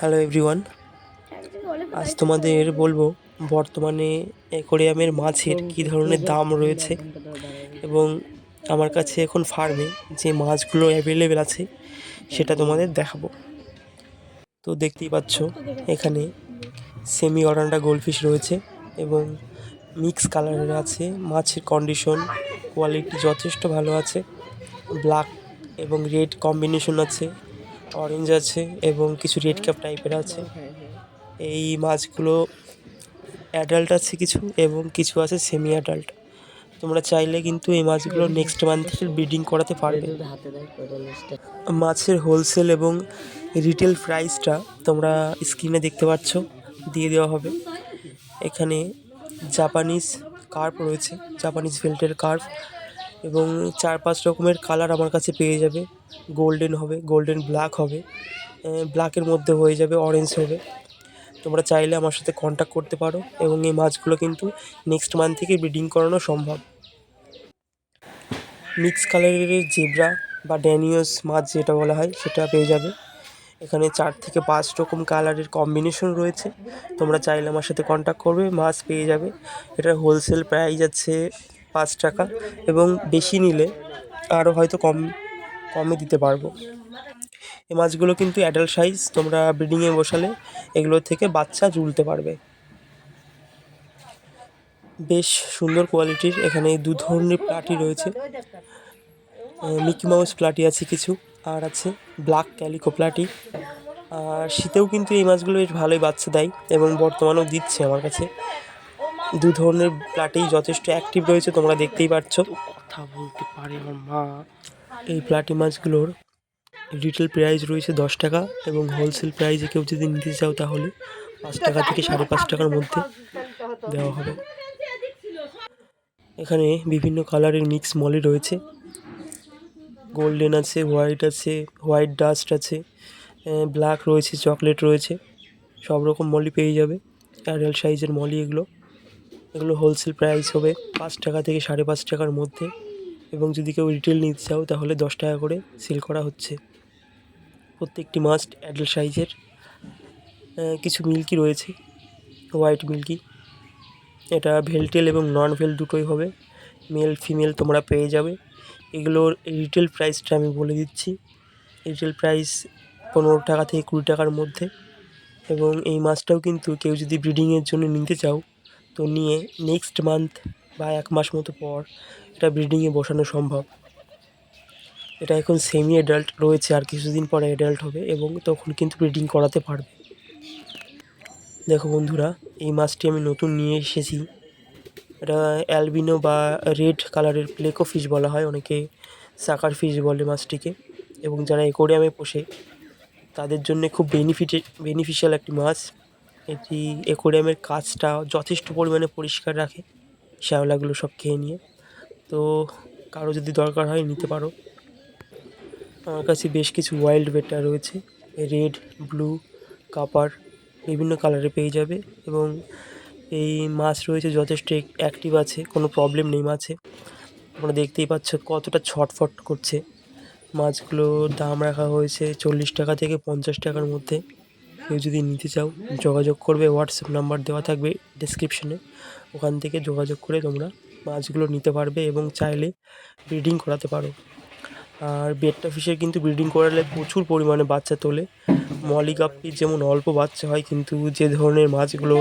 Hello everyone আজ তোমাদের বলব, বর্তমানে অ্যাকোরিয়ামের মাছের কী ধরনের দাম রয়েছে এবং আমার কাছে এখন ফার্মে যে মাছগুলো অ্যাভেলেবেল আছে, সেটা তোমাদের দেখাবো। তো দেখতেই পাচ্ছ, এখানে সেমি অরান্ডা গোল্ডফিশ রয়েছে এবং মিক্স কালারের আছে, মাছের কন্ডিশন কোয়ালিটি যথেষ্ট ভালো আছে ব্ল্যাক এবং রেড কম্বিনেশন আছে। অরেঞ্জ আছে এবং কিছু রেড ক্যাপ টাইপের আছে। এই মাছগুলো অ্যাডাল্ট আছে কিছু এবং কিছু আছে সেমি অ্যাডাল্ট তোমরা চাইলে কিন্তু এই মাছগুলো নেক্সট মান্থ থেকে ব্রিডিং করাতে পারবে। মাছের হোলসেল এবং রিটেল প্রাইসটা তোমরা স্ক্রিনে দেখতে পাচ্ছ দিয়ে দেওয়া হবে। এখানে জাপানিজ কার্প রয়েছে জাপানিজ ফিল্টের কার্প এবং চার পাঁচ রকমের কালার আমার কাছে পেয়ে যাবে। গোল্ডেন হবে গোল্ডেন ব্ল্যাক হবে ব্ল্যাকের মধ্যে হয়ে যাবে অরেঞ্জ হবে। তোমরা চাইলে আমার সাথে কন্ট্যাক্ট করতে পারো এবং এই মাছগুলো কিন্তু নেক্সট মান্থ থেকে ব্রিডিং করানো সম্ভব। মিক্স কালারের জেব্রা বা ড্যানিয়াস মাছ যেটা বলা হয়, সেটা পেয়ে যাবে। এখানে চার থেকে পাঁচ রকম কালারের কম্বিনেশন রয়েছে। তোমরা চাইলে আমার সাথে কন্ট্যাক্ট করবে, মাছ পেয়ে যাবে। এটার হোলসেল প্রাইস আছে পাঁচ টাকা এবং বেশি নিলে আরও হয়তো কম, কমে দিতে পারব। এই মাছগুলো কিন্তু অ্যাডাল্ট সাইজ তোমরা ব্রিডিংয়ে বসালে এগুলোর থেকে বাচ্চা জুলতে পারবে। বেশ সুন্দর কোয়ালিটির এখানে দু ধরনের প্লাটি রয়েছে। মিকি মাউস প্লাটি আছে কিছু, আর আছে ব্ল্যাক ক্যালিকো প্লাটি আর শীতেও কিন্তু এই মাছগুলো বেশ ভালোই বাচ্চা দেয় এবং বর্তমানেও দিচ্ছে আমার কাছে। দু ধরনের প্লাটেই যথেষ্ট অ্যাক্টিভ রয়েছে তোমরা দেখতেই পাচ্ছ। কথা বলতে পারে আমার মা। এই প্লাটি মাছগুলোর রিটেল প্রাইস রয়েছে দশ টাকা এবং হোলসেল প্রাইসে কেউ যদি নিতে চাও তাহলে পাঁচ টাকা থেকে সাড়ে পাঁচ টাকার মধ্যে দেওয়া হবে। এখানে বিভিন্ন কালারের মিক্স মলি রয়েছে। গোল্ডেন আছে হোয়াইট আছে হোয়াইট ডাস্ট আছে ব্ল্যাক রয়েছে চকলেট রয়েছে সব রকম মলি পেয়ে যাবে। অ্যাডাল্ট সাইজের মলি এগুলো। এগুলো হোলসেল প্রাইস হবে পাঁচ টাকা থেকে সাড়ে পাঁচ টাকার মধ্যে। এবং যদি কেউ রিটেল নিতে চাও, তাহলে দশ টাকা করে সেল করা হচ্ছে। প্রত্যেকটি মাছ অ্যাডাল্ট সাইজের কিছু মিল্কি রয়েছে হোয়াইট মিল্কি এটা ভেলটেল এবং নন ভেল দুটোই হবে। মেল ফিমেল তোমরা পেয়ে যাবে। এগুলোর রিটেল প্রাইসটা আমি বলে দিচ্ছি। রিটেল প্রাইস পনেরো টাকা থেকে কুড়ি টাকার মধ্যে। এবং এই মাছটাও কিন্তু কেউ যদি ব্রিডিংয়ের জন্য নিতে চাও তো নিয়ে নেক্সট মান্থ বা এক মাস মতো পর এটা ব্রিডিংয়ে বসানো সম্ভব। এটা এখন সেমি অ্যাডাল্ট রয়েছে আর কিছুদিন পরে অ্যাডাল্ট হবে এবং তখন কিন্তু ব্রিডিং করাতে পারবে। দেখো বন্ধুরা, এই মাছটি আমি নতুন নিয়ে এসেছি। এটা অ্যালবিনো বা রেড কালারের প্লেকো ফিশ বলা হয়, অনেকে সাকার ফিশ বলে মাছটিকে। এবং যারা একোরিয়ামে পোষে, তাদের জন্য খুব বেনিফিটে বেনিফিশিয়াল একটি মাছ। এটি একোরিয়ামের কাজটা যথেষ্ট পরিমাণে পরিষ্কার রাখে, শ্যাওলাগুলো সব খেয়ে নিয়ে। তো কারও যদি দরকার হয় নিতে পারো। আমার কাছে বেশ কিছু ওয়াইল্ড বেটা রয়েছে রেড ব্লু কাপার বিভিন্ন কালারে পেয়ে যাবে এবং এই মাছ রয়েছে যথেষ্ট অ্যাক্টিভ আছে, কোনো প্রবলেম নেই মাছে। তোমরা দেখতেই পাচ্ছ কতটা ছটফট করছে। মাছগুলোর দাম রাখা হয়েছে চল্লিশ টাকা থেকে পঞ্চাশ টাকার মধ্যে। কেউ যদি নিতে চাও, যোগাযোগ করবে হোয়াটসঅ্যাপ নাম্বার দেওয়া থাকবে ডিসক্রিপশনে ওখান থেকে যোগাযোগ করে তোমরা মাছগুলো নিতে পারবে এবং চাইলে ব্রিডিং করাতে পারো। আর বেটটা ফিশের কিন্তু ব্রিডিং করালে প্রচুর পরিমাণে বাচ্চা তোলে। মলি গাপ্পির যেমন অল্প বাচ্চা হয়, কিন্তু যে ধরনের মাছগুলো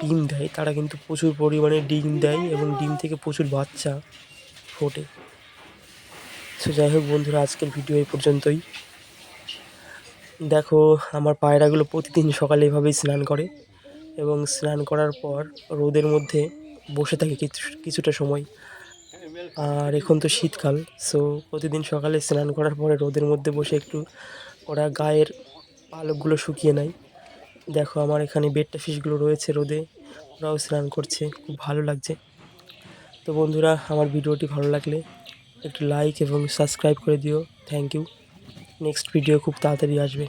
ডিম দেয়, তারা কিন্তু প্রচুর পরিমাণে ডিম দেয় এবং ডিম থেকে প্রচুর বাচ্চা ফোটে। সো যাই হোক বন্ধুরা, আজকের ভিডিও এই পর্যন্তই। দেখো, আমার পায়রাগুলো প্রতিদিন সকালে এভাবেই স্নান করে এবং স্নান করার পর রোদের মধ্যে বসে থাকে কিছু, কিছুটা সময়। আর এখন তো শীতকাল সো প্রতিদিন সকালে স্নান করার পরে রোদের মধ্যে বসে একটু ওরা গায়ের পালকগুলো শুকিয়ে নেয়। দেখো, আমার এখানে বেডটা ফিশগুলো রয়েছে রোদে, ওরাও স্নান করছে, খুব ভালো লাগছে। তো বন্ধুরা, আমার ভিডিওটি ভালো লাগলে একটু লাইক এবং সাবস্ক্রাইব করে দিও থ্যাংক ইউ নেক্সট ভিডিও খুব তাড়াতাড়ি আসবে।